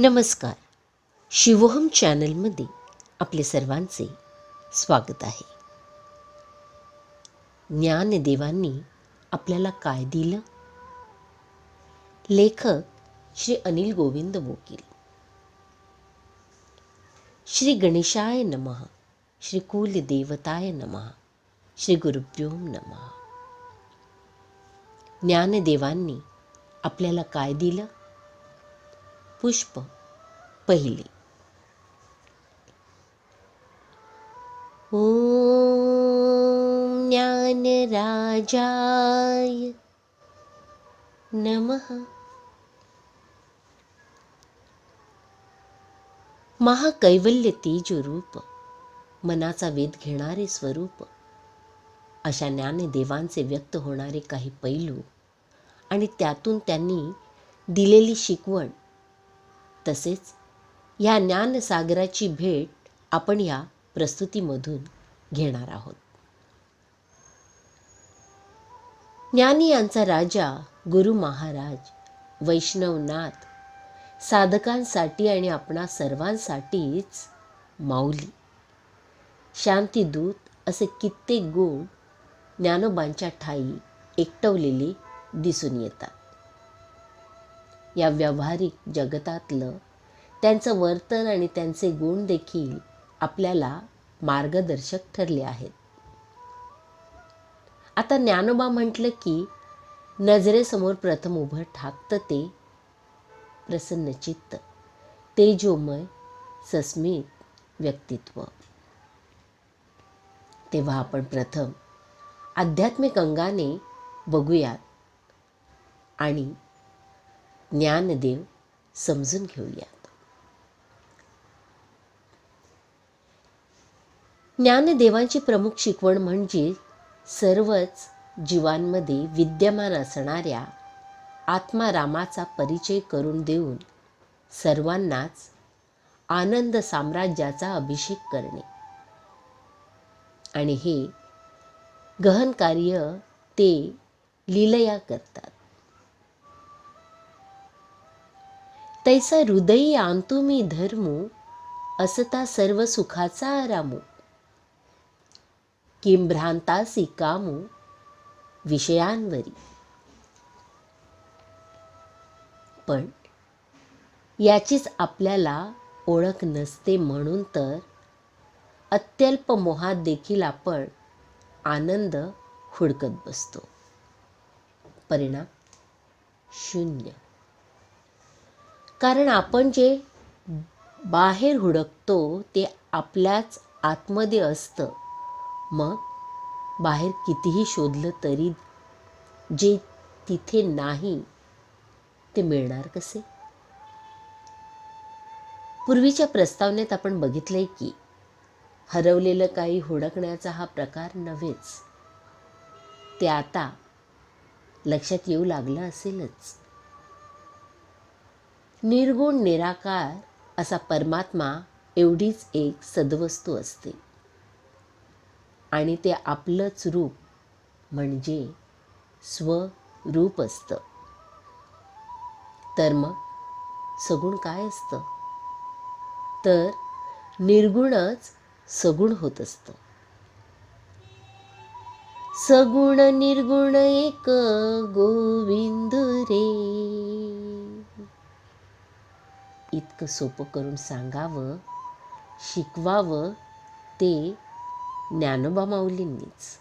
नमस्कार. शिवोहम चॅनलमध्ये आपले सर्वांचे स्वागत आहे. ज्ञानदेवांनी आपल्याला काय दिलं? लेखक श्री अनिल गोविंद वकील. श्री गणेशाय नमः श्री कुलदेवताय नमः श्री गुरुभ्योम नमः. ज्ञानदेवांनी आपल्याला काय दिलं? पुष्प पहिले. ॐ ज्ञानराजाय नमः. महाकैवल्य तेजरूप मनाचा वेध घेणारे स्वरूप अशा ज्ञानदेवांचे व्यक्त होणारे काही पैलू आणि त्यातून त्यांनी दिलेली शिकवण तसेच ह्या ज्ञानसागराची भेट आपण या प्रस्तुतीमधून घेणार आहोत. ज्ञानी यांचा राजा गुरु महाराज वैष्णवनाथ साधकांसाठी आणि आपणा सर्वांसाठीच माऊली. शांतीदूत असे कित्येक गुण ज्ञानोबांच्या ठाई एकटवलेले दिसून येतात. या व्यावहारिक जगतातलं त्यांचं वर्तन आणि त्यांचे गुण देखील आपल्याला मार्गदर्शक ठरले आहेत. आता ज्ञानोबा म्हटलं की नजरेसमोर प्रथम उभं ठाकतं ते प्रसन्नचित्त तेजोमय सस्मित व्यक्तित्व. तेव्हा आपण प्रथम आध्यात्मिक अंगाने बघूयात आणि ज्ञानदेव समजून घेऊयात. ज्ञानदेवांची प्रमुख शिकवण म्हणजे सर्वच जीवांमध्ये विद्यमान असणाऱ्या आत्मारामाचा परिचय करून देऊन सर्वांनाच आनंद साम्राज्याचा अभिषेक करणे. आणि हे गहन कार्य ते लीलया करतात. तैसा हृदयी आणतो मी धर्मू असता सर्व सुखाचा आरामू किंभ्रांतासी कामो विषयांवरी. पण याचीच आपल्याला ओळख नसते म्हणून तर अत्यल्प मोहात देखील आपण आनंद हुडकत बसतो. परिणाम शून्य. कारण आपण जे बाहेर हुडकतो ते आपल्याच आतमध्ये असतं. मग बाहेर कितीही शोधलं तरी जे तिथे नाही ते मिळणार कसे? पूर्वीच्या प्रस्तावनेत आपण बघितलंय की हरवलेलं काही हुडकण्याचा हा प्रकार नव्हेच. ते आता लक्षात येऊ लागलं असेलच. निर्गुण निराकार असा परमात्मा एवढीच एक सद्वस्तू असते. आणि ते आपलंच रूप म्हणजे स्वरूप असतं. तर मग सगुण काय असतं? तर निर्गुणच सगुण होत असतं. सगुण निर्गुण एक गोविंद रे. इतकं सोपं करून सांगावं शिकवावं ते ज्ञानोबा माऊलींनीच.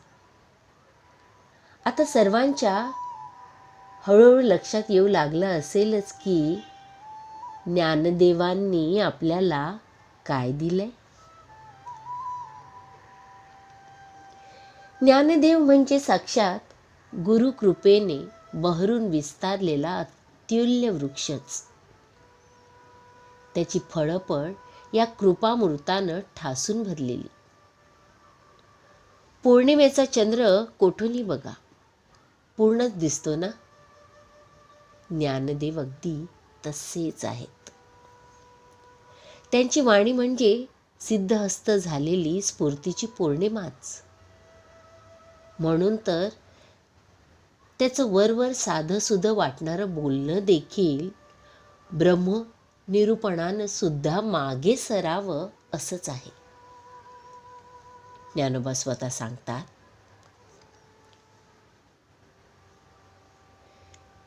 आता सर्वांच्या हळूहळू लक्षात येऊ लागलं असेलच की ज्ञानदेवांनी आपल्याला काय दिलंय? ज्ञानदेव म्हणजे साक्षात गुरुकृपेने बहरून विस्तारलेला अत्युल्य वृक्षच. त्याची फळं पण या कृपामृतानं ठासून भरलेली. पौर्णिमेचा चंद्र कोठूनही बघा. पूर्णच दिसतो ना? ज्ञानदेव अगदी तसेच आहेत. त्यांची वाणी म्हणजे सिद्धहस्त झालेली स्फूर्तीची पौर्णिमाच. म्हणून तर त्याचं वरवर साधंसुधं वाटणारं बोलणं देखील ब्रह्म निरूपणानं सुद्धा मागे सरावं असंच आहे. ज्ञानोबा स्वतः सांगतात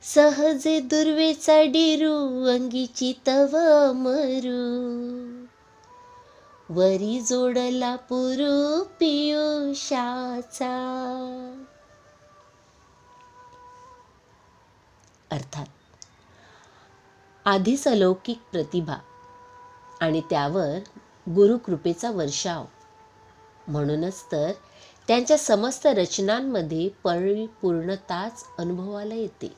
सहजे दुर्वेचा डिरू अंगीची तव मरू. वरी जोडला पुरू पियुषाचा अर्थात आधीच अलौकिक प्रतिभा आणि त्यावर गुरुकृपेचा वर्षाव. म्हणूनच तर त्यांच्या समस्त रचनांमध्ये परिपूर्णताच अनुभवाला येते.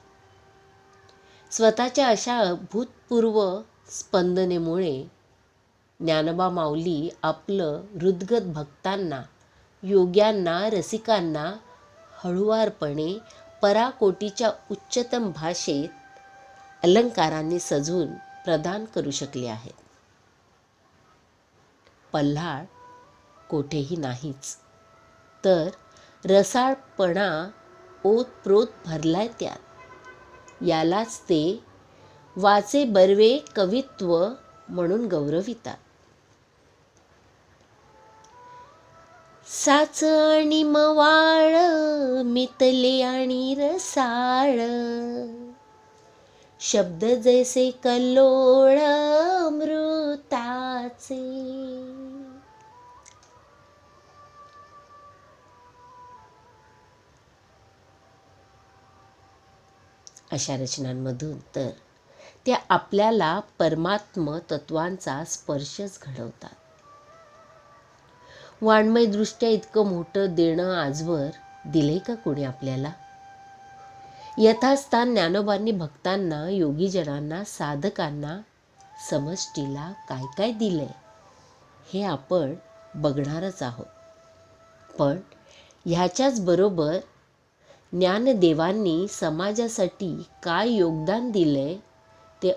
स्वतःच्या अशा अभूतपूर्व स्पंदनेमुळे ज्ञानबा माऊली आपलं हृदगत भक्तांना योग्यांना रसिकांना हळुवारपणे पराकोटीच्या उच्चतम भाषेत अलंकारांनी सजवून प्रदान करू शकले आहेत. पल्हाळ कोठेही नाहीच. तर रसाळपणा ओतप्रोत भरलाय त्यात. यालाच ते वाचे बर्वे कवित्व म्हणून गौरवितात. साच आणि मवाळ मितले आणि रसाळ. शब्द जैसे कल्लोळ अमृताचे. अशा रचनांमधून तर त्या आपल्याला परमात्म तत्वांचा स्पर्शच घडवतात. वाङ्मयदृष्ट्या इतकं मोठं देणं आजवर दिले का कोणी आपल्याला? यथास्थान ज्ञानोबांनी भक्तांना योगीजनांना साधकांना समष्टीला काय काय दिलंय हे आपण बघणारच आहोत. पण ह्याच्याच बरोबर ज्ञानदेवांनी समाजासाठी काय योगदान दिलंय ते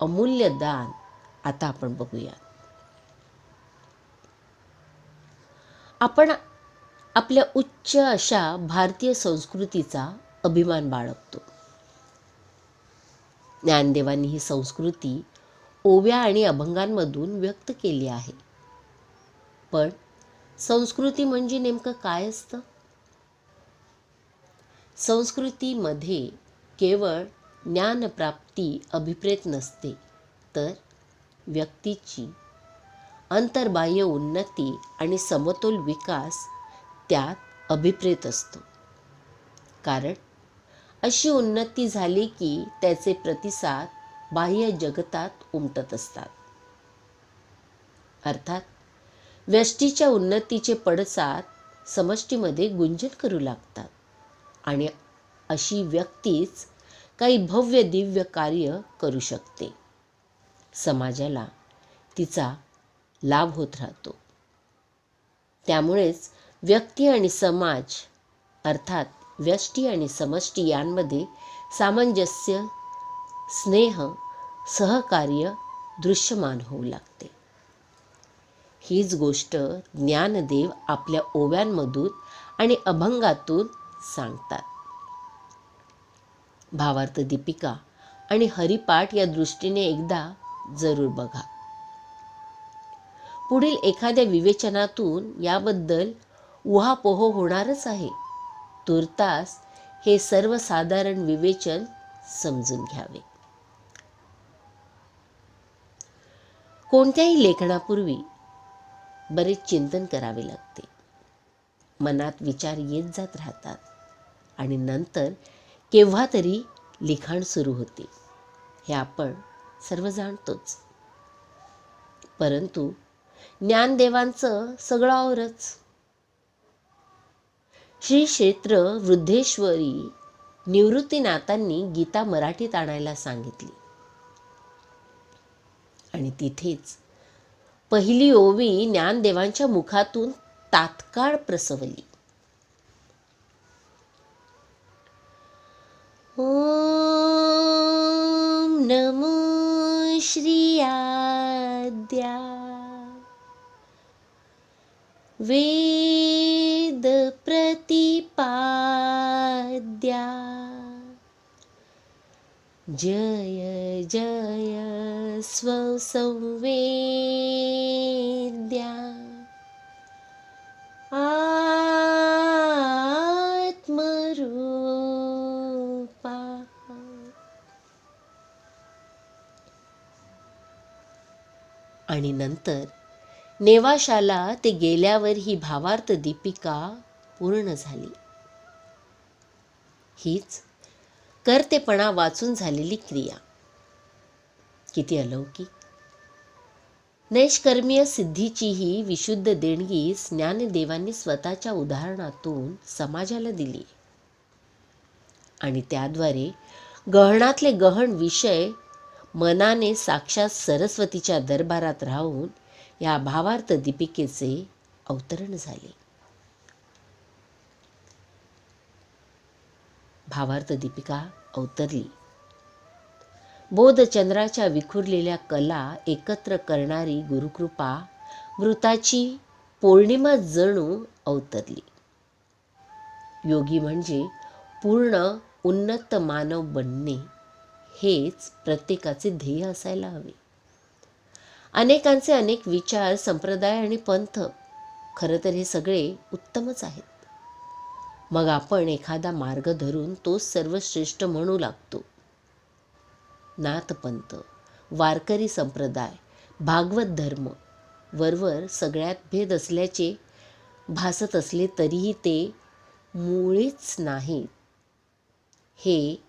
अमूल्य दान आता आपण बघूया आपण आपल्या उच्च अशा भारतीय संस्कृतीचा अभिमान बाळगतो. ज्ञानदेवांनी ही संस्कृती ओव्या आणि अभंगांमधून व्यक्त केली आहे. पण संस्कृती म्हणजे नेमकं काय असतं? संस्कृतीमध्ये केवळ ज्ञानप्राप्ती अभिप्रेत नसते तर व्यक्तीची अंतर्बाह्य उन्नती आणि समतोल विकास त्यात अभिप्रेत असतो. कारण अशी उन्नती झाली की त्याचे प्रतिसाद बाह्य जगतात उमटत असतात. अर्थात व्यष्टीच्या उन्नतीचे पडसाद समष्टीमध्ये गुंजन करू लागतात आणि अशी व्यक्तीच काही भव्य दिव्य कार्य करू शकते. समाजाला तिचा लाभ होत राहतो. त्यामुळेच व्यक्ती आणि समाज अर्थात व्यष्टी आणि समष्टी यांमध्ये सामंजस्य स्नेह सहकार्य दृश्यमान होऊ लागते. हीच गोष्ट ज्ञानदेव आपल्या ओव्यांमधून आणि अभंगातून सांगतात. भावार्थ दीपिका आणि हरिपाठ या दृष्टीने एकदा जरूर बघा. पुढील एखाद्या विवेचनातून याबद्दल उहापोह होणारच आहे. तुर्तास हे सर्वसाधारण विवेचन समजून घ्यावे. कोणत्याही लेखनापूर्वी बरेच चिंतन करावे लागते. मनात विचार येत जात राहतात आणि नंतर केव्हा तरी लिखाण सुरू होते हे आपण सर्व जाणतोच. परंतु ज्ञानदेवांचं सगळं औरच श्री क्षेत्र वृद्धेश्वरी निवृत्तीनाथांनी गीता मराठीत आणायला सांगितली. आणि तिथेच पहिली ओवी ज्ञानदेवांच्या मुखातून तात्काळ प्रसवली. ओम नमो श्रियाद्या. वेद प्रतिपाद्या। जय जय स्वसंवेद्या। आत्मरूपा। आणि नंतर नेवाशाला ते गेल्यावर ही भावार्थ दीपिका पूर्ण झाली. हीच कर्तेपणा वाचून झालेली क्रिया. किती अलौकिक. नैष्कर्मीय सिद्धीची ही विशुद्ध देणगी ज्ञानदेवांनी स्वतःच्या उदाहरणातून समाजाला दिली. आणि त्याद्वारे गहनातले गहन विषय मनाने साक्षात सरस्वतीच्या दरबारात राहून या भावार्थ दीपिकेचे अवतरण झाले. भावार्थ दीपिका अवतरली. बोधचंद्राच्या विखुरलेल्या कला एकत्र करणारी गुरुकृपा मृताची पौर्णिमा जणू अवतरली. योगी म्हणजे पूर्ण उन्नत मानव बनणे हेच प्रत्येकाचे ध्येय असायला हवे. अनेकांचे अनेक विचार संप्रदाय आणि पंथ खरं तर हे सगळे उत्तमच आहेत. मग आपण एखादा मार्ग धरून तोच सर्वश्रेष्ठ म्हणू लागतो. नाथपंथ वारकरी संप्रदाय भागवत धर्म वरवर सगळ्यात भेद असल्याचे भासत असले तरीही ते मुळीच नाहीत. हे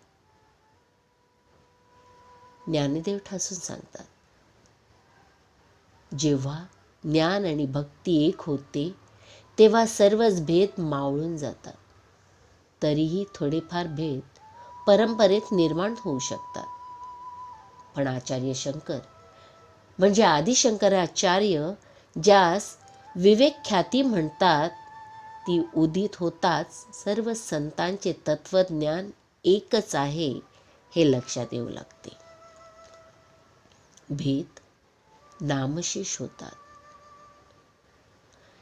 ज्ञानदेव ठासून सांगतात. जेव्हा ज्ञान आणि भक्ती एक होते तेव्हा सर्वच भेद मावळून जातात. तरीही थोडेफार भेद परंपरेत निर्माण होऊ शकतात. पण आचार्य शंकर म्हणजे आदिशंकराचार्य ज्यास विवेक ख्याती म्हणतात ती उदित होताच सर्व संतांचे तत्वज्ञान एकच आहे हे लक्षात येऊ लागते. भेद नामशेष होतात.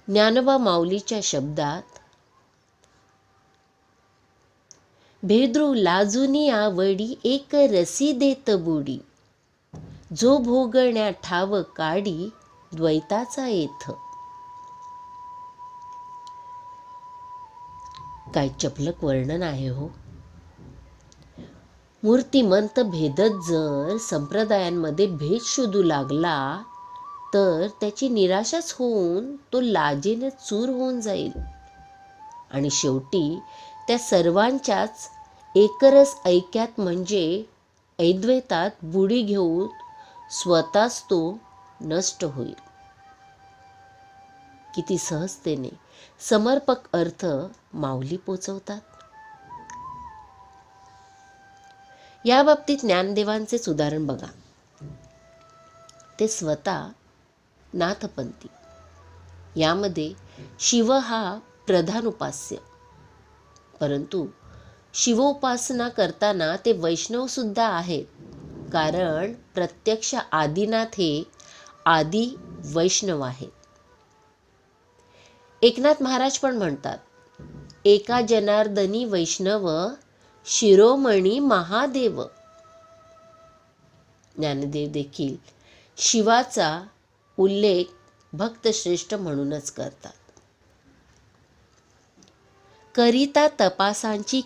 ज्ञानोबा माऊलीच्या शब्दात भेद्रू लाजुनी आवडी एक रसी देत बुडी. जो भोगण्या ठाव काडी द्वैताचा येथ. काय चपलक वर्णन आहे हो? मूर्तिमंत भेदत जर संप्रदायांमध्ये भेद शोधू लागला तर त्याची निराशाच होऊन तो लाजेने चूर होऊन जाईल. आणि शेवटी त्या सर्वांच्याच एकरस ऐक्यात म्हणजे ऐद्वैतात बुडी घेऊन स्वतःच तो नष्ट होईल. किती सहजतेने समर्पक अर्थ माऊली पोचवतात. या बाबतीत ज्ञानदेवांचेच उदाहरण बघा. ते स्वतः नाथपंथी. यामध्ये शिव हा प्रधान उपास्य. परंतु शिवोपासना करताना ते वैष्णव सुद्धा आहेत. कारण प्रत्यक्ष आदिनाथ हे आदि वैष्णव आहेत. एकनाथ महाराज पण म्हणतात एका जनार्दनी वैष्णव शिरोमणी महादेव. ज्ञानदेव देखील शिवाचा उल्लेख भक्तश्रेष्ठ म्हणूनच करतात. करिता तपासांची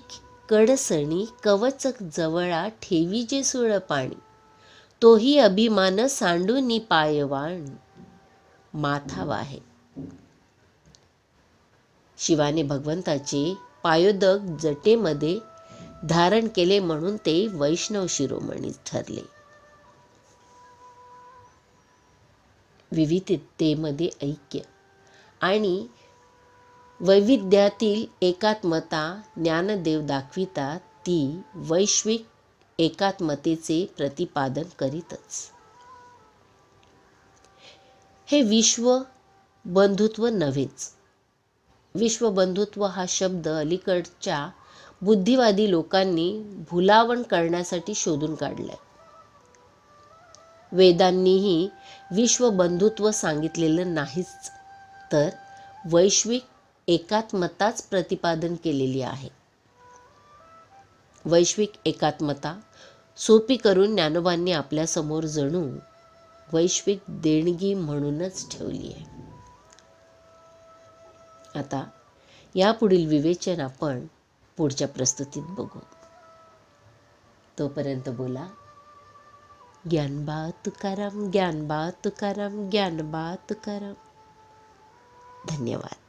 कडसणी कवच जवळा ठेवी जे सुळ पाणी. तोही अभिमान सांडूनी पायवाण माथावा आहे शिवाने भगवंताचे पायोदक जटेमध्ये धारण केले म्हणून ते वैष्णव शिरोमणी ठरले. विविधतेमध्ये ऐक्य आणि वैविध्यातील एकात्मता ज्ञानदेव दाखवितात ती वैश्विक एकात्मतेचे प्रतिपादन करीतच. हे विश्व बंधुत्व नव्हेच. विश्वबंधुत्व हा शब्द अलीकडच्या बुद्धिवादी लोकांनी भुलावण करण्यासाठी शोधून काढलाय. वेदांनीही विश्वबंधुत्व सांगितलेलं नाहीच तर वैश्विक एकात्मताच प्रतिपादन केलेली आहे. वैश्विक एकात्मता सोपी करून ज्ञानोबांनी आपल्यासमोर जणू वैश्विक देणगी म्हणूनच ठेवली आहे. आता यापुढील विवेचन आपण पुढच्या प्रस्तुतीत बघू. तोपर्यंत बोला ज्ञानबा तुकाराम ज्ञानबा तुकाराम ज्ञानबा तुकाराम धन्यवाद.